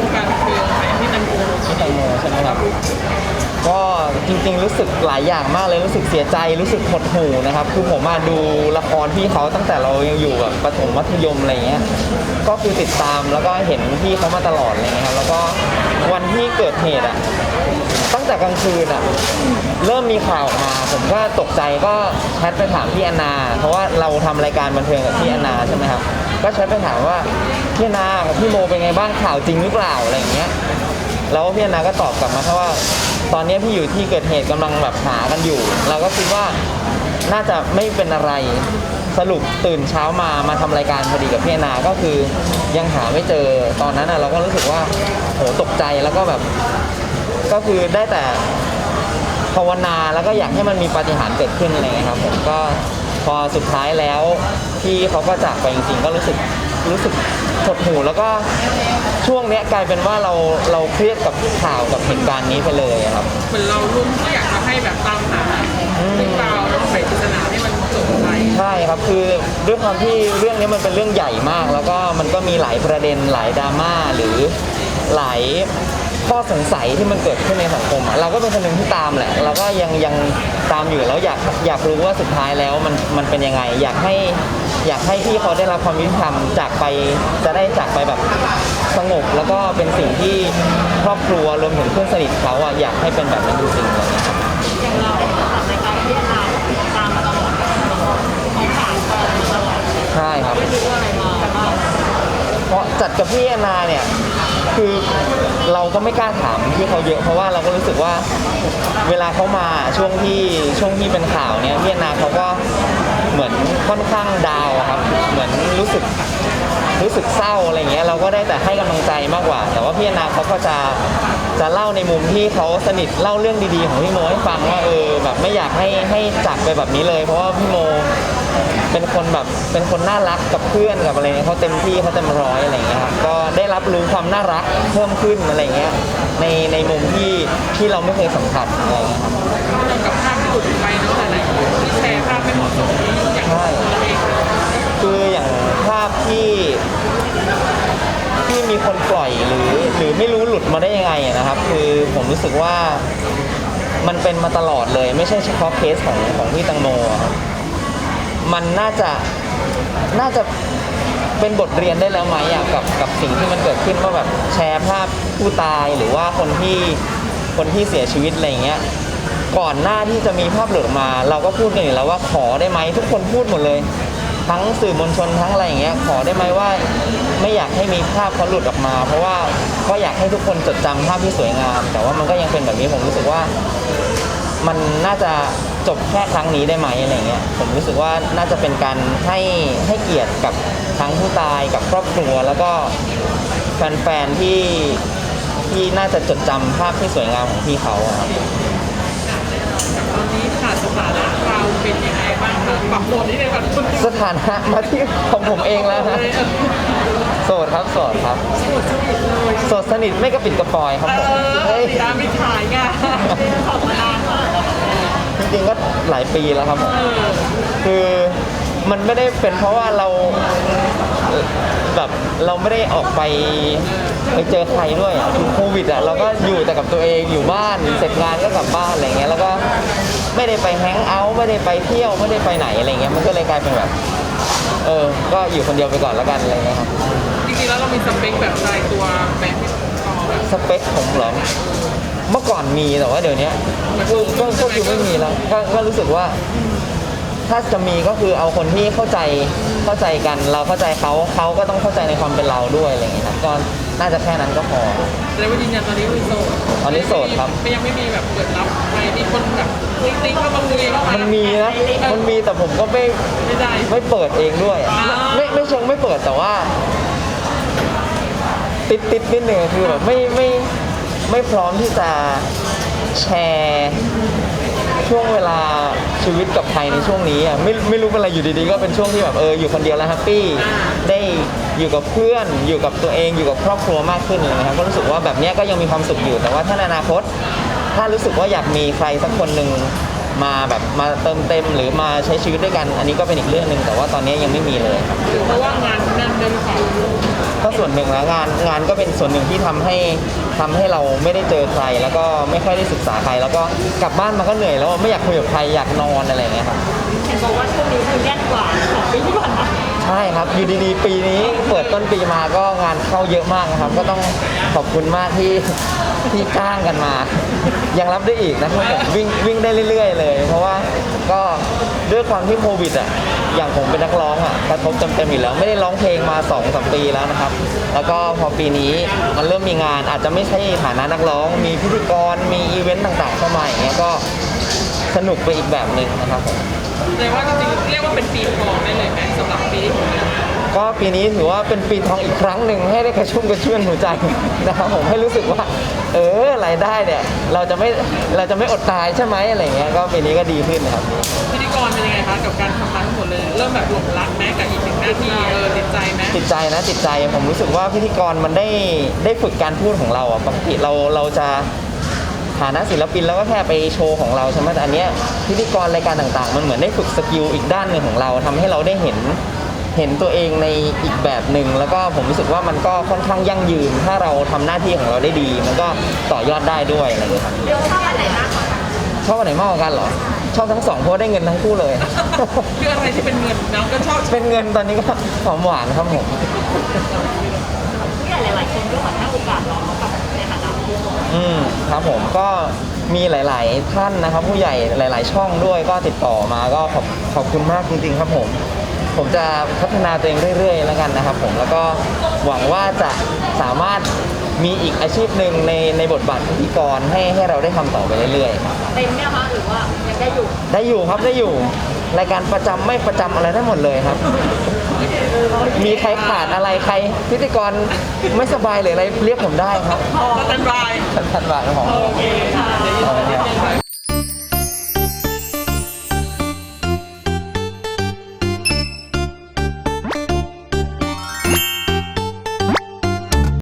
วงการบันเทิงไหมพี่แตงโมพี่แตงโมใช่ไหมครับก็จริงๆรู้สึกหลายอย่างมากเลยรู้สึกเสียใจรู้สึกหดหู่นะครับ คือผมมาดูละครพี่เขาตั้งแต่เรายังอยู่แบบประถมมัธยมอะไรเงี้ยก็คือติดตามแล้วก็เห็นพี่เขามาตลอดอะไรเลยครับแล้วก็วันที่เกิดเหตุอะตั้งแต่กลางคืนอะเริ่มมีข่าวออกมา ผมก็ตกใจก็แชทไปถามพี่แอนนา เพราะว่าเราทำรายการบันเทิงกับพี่แอนนาใช่ไหมครับ ก็แชทไปถามว่าพี่นากับพี่โมเป็นไงบ้างข่าวจริงหรือเปล่าอะไรอย่างเงี้ยแล้วพี่นาก็ตอบกลับมาแค่ว่า ตอนนี้พี่อยู่ที่เกิดเหตุกำลังแบบหากันอยู่ เราก็คิดว่าน่าจะไม่เป็นอะไรสรุปตื่นเช้ามามาทำรายการพอดีกับพี่นนาก็คือยังหาไม่เจอตอนนั้นน่ะเราก็รู้สึกว่าโหตกใจแล้วก็แบบ ก็คือได้แต่ภาวนาแล้วก็อยากให้มันมีปาฏิหาริย์เกิดขึ้นอะไรเงี้ยครับผมก็ พอสุดท้ายแล้วพี่เขาก็จากไปจริงๆ ก็รู้สึกรู้สึกหดหู่แล้วก็ช่วงเนี้ยกลายเป็นว่าเราเราเครียดกับข่าวกับเหตุการณ์นี้ไปเลยอะครับ เหมือนเรารุ่นที่อยากจะให้แบบตามหาเรื่องราวแล้วไขปริศนาให้มันจบไปใช่ครับคือด้วยความที่เรื่องนี้มันเป็นเรื่องใหญ่มาก แล้วก็มันก็มีหลายประเด็นหลายดราม่าหรือหลาย ข้อสงสัยที่มันเกิดขึ้นในสังคมอะเราก็เป็นคนหนึ่งที่ตามแหละ เราก็ยังยังตามอยู่แล้วอยากอยากรู้ว่าสุดท้ายแล้วมันมันเป็นยังไง อยากให้อยากให้พี่เขาได้รับความยุติธรรมจากไปจะได้จากไปแบบสงบแล้วก็เป็นสิ่งที่ครอบครัวรวมถึงเพื่อนสนิทเขาอะอยากให้เป็นแบบนั้นจริงๆเลย อย่างเราทำรายการที่นาตามมาตลอดเขาถามตลอดใช่ครับ ไม่รู้ว่าอะไรมาบ้างเพราะจัดกับพี่แอนนาเนี่ย คือ เราก็ไม่กล้าถามพี่เขาเยอะเพราะว่าเราก็รู้สึกว่าเวลาเขามาช่วงที่ช่วงที่เป็นข่าวเนี่ยพี่นาเขาก็เหมือนค่อนข้างดาวอะครับเหมือนรู้สึกรู้สึกเศร้าอะไรเงี้ยเราก็ได้แต่ให้กำลังใจมากกว่า แต่ว่าพี่นนาเขาก็จะจะเล่าในมุมที่เขาสนิทเล่าเรื่องดีๆ ของพี่โมให้ฟังว่าเออแบบไม่อยากให้ให้จากไปแบบนี้เลย เพราะว่าพี่โมเป็นคนแบบเป็นคนน่ารักกับเพื่อนกับอะไรเงี้ยเขาเต็มที่เขาเต็มร้อยอะไรเงี้ยครับก็ได้รับรู้ความน่ารักเพิ่มขึ้นอะไรเงี้ยในในมุมที่ที่เราไม่เคยสัมผัสอะไรเงี้ยครับกับภาพที่หลุดไปเนาะหลายๆที่แชร์ภาพไม่เหมาะสมอย่างใช่องคืออย่างภาพที่ที่มีคนปล่อยหรือหรือไม่รู้หลุดมาได้ยังไงนะครับ คือผมรู้สึกว่ามันเป็นมาตลอดเลย ไม่ใช่เฉพาะเคสของของพี่ตังโมครับ มันน่าจะน่าจะเป็นบทเรียนได้แล้วไหมอะกับกับสิ่งที่มันเกิดขึ้นว่าแบบแชร์ภาพผู้ตายหรือว่าคนที่คนที่เสียชีวิตอะไรเงี้ยก่อนหน้าที่จะมีภาพหลุดออกมา เราก็พูดกันอยู่แล้วว่าขอได้ไหมทุกคนพูดหมดเลย ทั้งสื่อมวลชนทั้งอะไรอย่างเงี้ยขอได้ไหมว่าไม่อยากให้มีภาพเขาหลุดออกมา เพราะว่าก็อยากให้ทุกคนจดจำภาพที่สวยงาม แต่ว่ามันก็ยังเป็นแบบนี้ผมรู้สึกว่า มันน่าจะ จบแค่ครั้งนี้ได้ไหมอะไรเงี้ยผมรู้สึกว่าน่าจะเป็นการให้ให้เกียรติกับทั้งผู้ตายกับครอบครัว แล้วก็แฟนๆที่ที่น่าจะจดจำภาพที่สวยงามของพี่เขาอะครับตอนนี้ค่ะสถานะเราเป็นยังไงบ้างคะปรับตัวนี้เลยแบบคุณสถานะมาที่ของผมเองแล้วฮะโสดครับโสดครับสุดสนิทเลยโสดสนิทไม่กระปิดกระปอยครับเอผมอเฮ้ยตามไม่ถ่ายไงขอบมานานมากจ ริงๆก็หลายปีแล้วครับผมเออคือมันไม่ได้เป็นเพราะว่าเราแบบเราไม่ได้ออกไปไปเจอใครด้วยอะคือโควิดอะเราก็อยู่แต่กับตัวเองอยู่บ้านเสร็จงานก็กลับบ้านอะไรเงี้ยแล้วก็ไม่ได้ไปแฮงเอาท์ไม่ได้ไปเที่ยวไม่ได้ไปไหนอะไรเงี้ยมันก็เลยกลายเป็นแบบเออ ก็อยู่คนเดียวไปก่อนแล้วกันอะไรเงี้ยครับจริงๆแล้วเรามีสเปคแบบตายตัวแบบที่ต่อแบบสเปคผมเหรอ เมื่อก่อนมีแต่ว่าเดี๋ยวนี้ก็ก็ก็คือไม่มีแล้วก็ก็รู้สึกว่า ถ้าจะมีก็คือเอาคนที่เข้าใจเข้าใจกัน เราเข้าใจเขาเขาก็ต้องเข้าใจในความเป็นเราด้วยอะไรอย่างเงี้ยครับก็น่าจะแค่นั้นก็พอแล้วว่ายืนยันตอนนี้คือโสดตอนนี้โสดครับไม่ยังไม่มีแบบเปิดรับใครมีคนแบบติ๊งๆเข้ามาคุยเข้ามามันมีนะมันมีแต่ผมก็ไม่ ไม่ได้ ไม่เปิดเองด้วย อ่า ไม่ไม่เชิงไม่เปิดแต่ว่า ติดติดนิดนึงคือแบบไม่ไม่ ไม่พร้อมที่จะแชร์ช่วงเวลาชีวิตกับใครในช่วงนี้อะไม่ไม่รู้เป็นอะไรอยู่ดีๆ ก็เป็นช่วงที่แบบเอออยู่คนเดียวแล้วแฮปปี้ได้อยู่กับเพื่อนอยู่กับตัวเองอยู่กับครอบครัวมากขึ้นเลยนะครับก็รู้สึกว่าแบบนี้ก็ยังมีความสุขอยู่แต่ว่าถ้าในอนาคต ถ้ารู้สึกว่าอยากมีใครสักคนหนึ่ง มาแบบมาเติมเต็มหรือมาใช้ชีวิตด้วยกัน อันนี้ก็เป็นอีกเรื่องหนึ่งแต่ว่าตอนนี้ยังไม่มีเลยครับเพราะว่างานแน่นเดินขอก็ส่วนหนึ่งแล้วงานงานก็เป็นส่วนหนึ่งที่ทำให้ทำให้เราไม่ได้เจอใคร แล้วก็ไม่ค่อยได้ศึกษาใคร แล้วก็กลับบ้านมาก็เหนื่อยแล้วไม่อยากคุยกับใครอยากนอนอะไรอย่างเงี้ยครับเห็นบอกว่าช่วงนี้คือแน่นกว่าของปีที่ผ่านมาใช่ครับอยู่ดีๆปีนี้เปิดต้นปีมาก็งานเข้าเยอะมากนะครับ ก็ต้อง ขอบคุณมากที่ที่จ้างกันมา ยังรับได้อีกนะครับผมวิ่งวิ่งได้เรื่อย ๆ เลย เพราะว่าก็ด้วยความที่โควิดอะอย่างผมเป็นนักร้องอะกระทบเต็มๆอยู่แล้ว ไม่ได้ร้องเพลงมา2อสปีแล้วนะครับ แล้วก็พอปีนี้มันเริ่มมีงานอาจจะไม่ใช่ฐานะนักร้อง มีพิธีกรมีอีเวนต์ต่างๆเข้ามาอย่างเงี้ยก็สนุกไปอีกแบบหนึ่งนะครับผม แสดงว่าจริงๆเรียกว่าเป็นปีทองได้เลยไหมสำหรับปีที่ผ่านมา ก็ปีนี้ถือว่าเป็นปีทองอีกครั้งหนึ่งให้ได้กระชุ่มกระชวยหัวใจนะครับผมให้รู้สึกว่า เออรายได้เนี่ยเราจะไม่เราจะไม่อดตายใช่ไหมอะไรเงี้ยก็ปีนี้ก็ดีขึ้นนะครับพิธีกรเป็นยังไงคะกับการทำงานทั้งหมดเลยเริ่มแบบหลงรักแม้กับอีกหนึ่งหน้าที่เออติดใจไหมจิตใจนะจิตใจผมรู้สึกว่าพิธีกรมันได้ได้ฝึกการพูดของเราอะปกติเราเราจะฐานะศิลปินแล้วก็แค่ไปโชว์ของเราใช่ไหมแต่อันเนี้ยพิธีกรรายการต่างๆ มันเหมือนได้ฝึกสกิลอีกด้านหนึ่งของเราทำให้เราได้เห็น เห็นตัวเองในอีกแบบหนึ่งแล้วก็ผมรู้สึกว่ามันก็ค่อนข้างยั่งยืน ถ้าเราทำหน้าที่ของเราได้ดี มันก็ต่อยอดได้ด้วยอะไรอย่างเงี้ยครับเรียกว่าชอบอันไหนมากกว่าชอบอันไหนมากกว่ากันเหรอชอบทั้งสองเพราะว่าได้เงินทั้งคู่เลยคืออะไรที่เป็นเงินน้องก็ชอบเป็นเงินตอนนี้ก็หอมหวานครับผมผู้ใหญ่หลายๆคนก็ขอให้โอกาสเรากับในฐานะผู้อืมครับผมก็มีหลาย ๆ ท่านนะครับ ผู้ใหญ่หลาย ๆ ช่องด้วยก็ติดต่อมาก็ขอบขอบคุณมากจริง ๆ ครับผม ผมจะพัฒนาตัวเองเรื่อยๆแล้วกันนะครับผมแล้วก็หวังว่าจะสามารถมีอีกอาชีพหนึ่งในในบทบาทพิธีกรให้ให้เราได้ทำต่อไปเรื่อยๆครับเต็มเนี่ยคะหรือว่ายังได้อยู่ได้อยู่ครับได้อยู่รายการประจำไม่ประจำอะไรได้หมดเลยครับ มีใครขาดอะไรใครพิธีกรไม่สบายหรืออะไรเรียกผมได้ครับสแตนบาย ท่านบาทครับผม โอเคค่ะเดี๋ยวยืนยัน